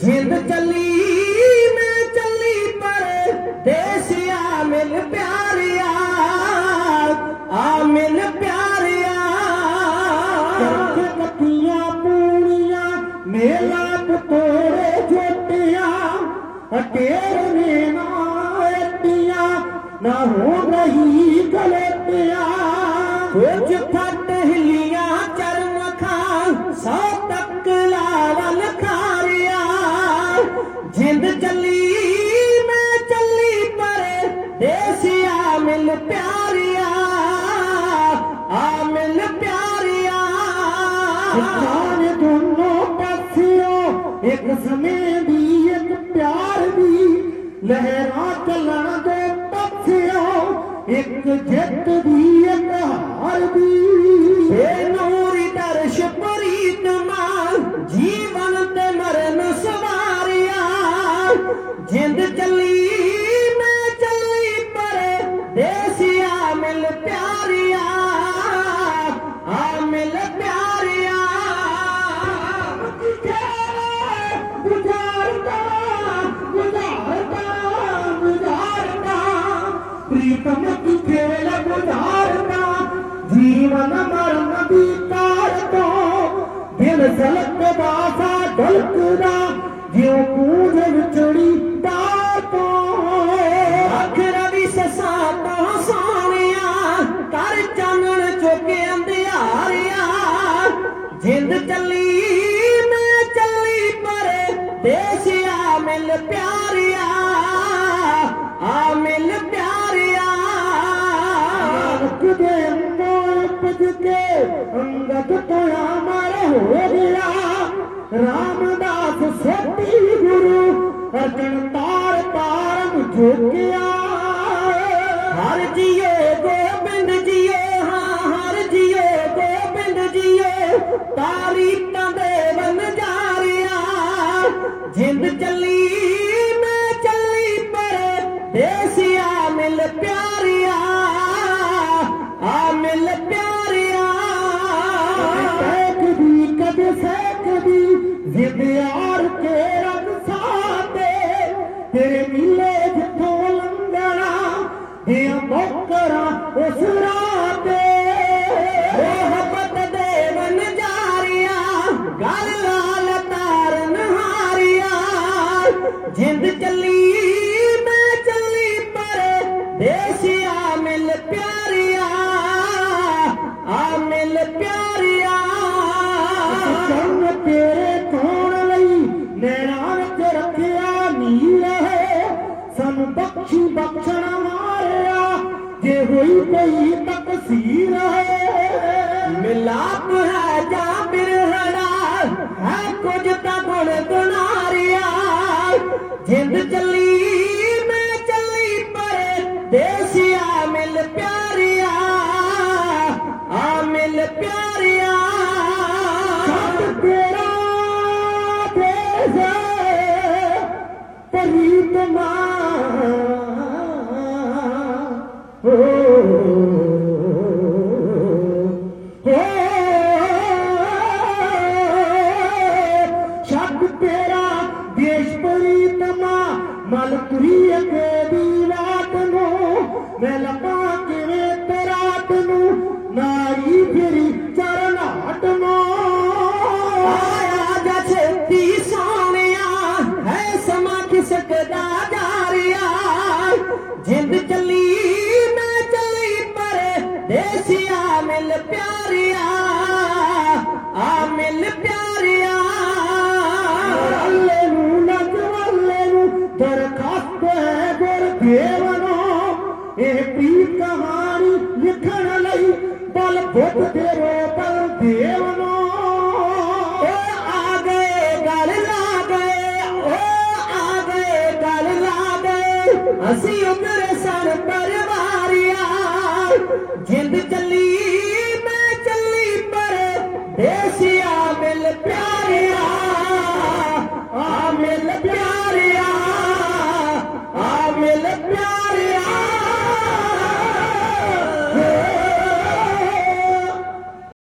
ਜਿੰਦ ਚੱਲੀ, ਮੈਂ ਚੱਲੀ, ਪਰ ਦੇਸਿਆ ਮਿਲ ਪਿਆਰਿਆ, ਆ ਮਿਲ ਪਿਆਰਿਆ। ਕਰਕੇ ਕੱਟੀਆਂ ਪੂਣੀਆਂ ਮੇਲਾ ਪਤੋੜੇ ਜੋਟੀਆਂ ਹਟੇਰ ਨੇ ਨਾ ਐਟੀਆਂ ਨਾ ਹੋ ਰਹੀ ਗਲਤੀਆਂ ਕੁਝ ਫੱਟ ਜਾਣੇ ਦੋਨੋਂ ਪਾਸਿਓ। ਇੱਕ ਸਮੇਂ ਦੀ, ਇੱਕ ਪਿਆਰ ਦੀ। ਲਹਿਰਾਂ ਚੱਲਣ ਦੇ ਪਾਸਿਓ। ਇੱਕ ਜਿੱਤ ਦੀ, ਇੱਕ ਹਾਰ ਦੀ। ਪ੍ਰੀਤਮ ਕੀ ਖੇਲ ਗੁਜ਼ਾਰਦਾ ਜੀਵਨ ਮਰਨ ਦੀ ਕਾਰ ਤੋਂ ਦਿਲ ਸਲਕਦਾ ਜਿਉ ਕੂਝ ਵਿਚੜੀ ਤਾਰ ਅੱਖ ਰਵੀ ਸਸਾ ਸੋਹਣਿਆ ਕਰ ਚਾਨਣ ਚੁੱਕ ਅੰਧਿਆਰਿਆ ਜਿੰਦ ਚੱਲੀ ਮੈਂ ਚੱਲੀ ਪਰ ਦੇਸਿਆ ਮਿਲ ਪਿਆਰਿਆ, ਆ ਮਿਲ ਕੇ ਅੰਗਦ ਤੋਂ ਅਮਰ ਹੋ ਗਿਆ ਰਾਮਦਾਸ ਸੋਤੀ ਗੁਰੂ ਅਰਜਨ ਤਾਰ ਤਾਰਨ ਝੁਕਿਆ ਹਰ ਜੀਏ ਗੋਬਿੰਦ ਜੀਓ ਹਾਂ, ਹਰ ਜੀਏ ਗੋਬਿੰਦ ਜੀਏ ਤਾਰੀਤਾਂ ਦੇ ਬਨ ਜਾਰਿਆ। ਜਿੰਦ ਚੱਲੀ, ਮੈਂ ਚੱਲੀ ਪਰ ਦੇਸਿਆ ਮਿਲ ਜ਼ਿੰਦ ਯਾਰ ਕੇ ਰੰਗ ਸਾਤੇ ਤੇਰੇ ਮਿਲੇ ਜਿੱਥੋਂ ਲੰਘਣਾ, ਇਹ ਮੋਕਰਾ ਉਸ ਰਾਤੇ। ਮੋਹਬਤ ਦੇ ਬਨ ਜਾਰਿਆ, ਗਲ ਲਾਲ ਤਾਰਨ ਹਾਰਿਆ, ਜਿੰਦ ਚੱਲੀ ਜੇ ਹੋਈ ਕੋਈ ਤਕਸੀਰ ਹੈ ਮਿਲਾਪ ਹੈ ਜਾਂ ਬਿਰਹੜਾ, ਹੈ ਕੁਝ ਤਾਂ ਗੁਣ ਗੁਨਾਰਿਆ ਜਿੰਦ ਚੱਲੀ, ਮੈਂ ਚੱਲੀ, ਪਰ ਦੇਸਿਆ ਮਿਲ ਪਿਆਰਿਆ, ਆ ਮਿਲ ਪਿਆਰਿਆ। ਛੱਡ ਤੇਰਾ ش ڀئي طمع مهل تري اڳي وات لڳا ਮਿਲ ਪਿਆਰਿਆ, ਆ ਮਿਲ ਪਿਆਰਿਆ। ਅੱਲੇ ਨੂੰ ਨਜਵੱਲੇ ਨੂੰ ਦਰਖਾਸਤ ਹੈ ਗੁਰਦੇਵਨੋ ਇਹ ਪ੍ਰੀਤ ਕਹਾਣੀ ਲਿਖਣ ਲਈ ਬਲ ਬੁੱਧ ਦੇ ਬਲ ਦੇਵਨੋ। ਓ ਆ ਗਏ, ਗਲ ਲਾ ਗਏ, ਓ ਆ ਗਏ, ਗਲ ਲਾ ਗਏ। ਅਸੀਂ ਉਧਰ ਸਨ ਪਰਵਾਰਿਆ। ਜਿੰਦ ਚੱਲੀ